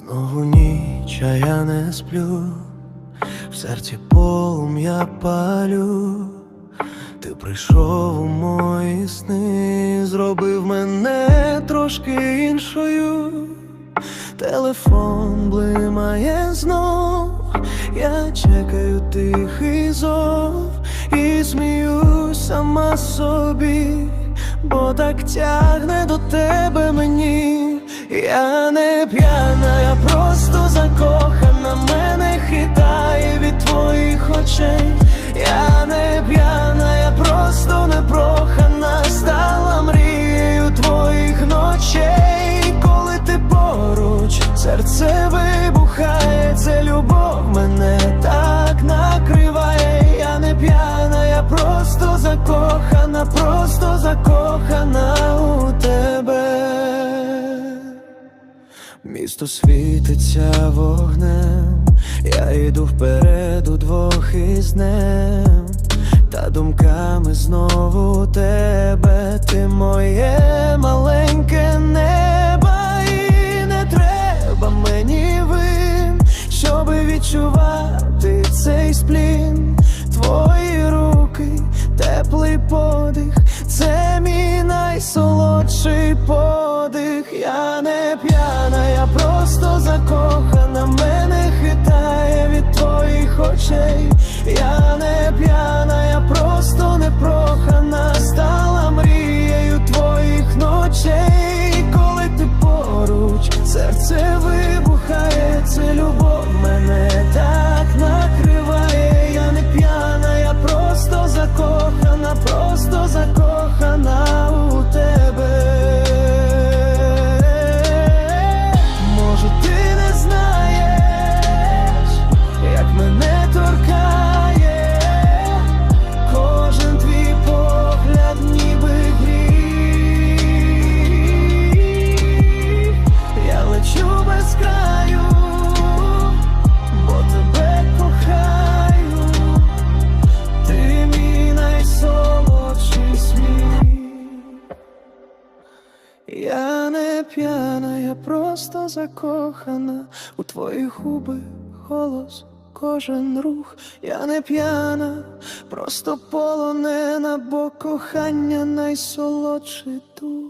Знову ніч, а я не сплю, в серці полум'я палю. Ти прийшов у мої сни, зробив мене трошки іншою. Телефон блимає знов, я чекаю тихий зов і сміюсь сама собі, бо так тягне до тебе мені. Я не п'яна, я просто закохана, мене хитає від твоїх очей. Я не п'яна, я просто непрохана, стала мрією твоїх ночей, коли ти поруч, серце вибухає, це любов мене так накриває. Я не п'яна, я просто закохана, просто закохана у тебе. Місто світиться вогнем, я йду вперед удвох із днем, та думками знову тебе, ти моє маленьке небо, і не треба мені вин, щоби відчувати цей сплін, твої руки, теплий подих, це мій найсолодший подих. Я не п'яна, я Я не п'яна, я просто закохана у твої губи, голос, кожен рух. Я не п'яна, просто полонена, бо кохання найсолодший дух.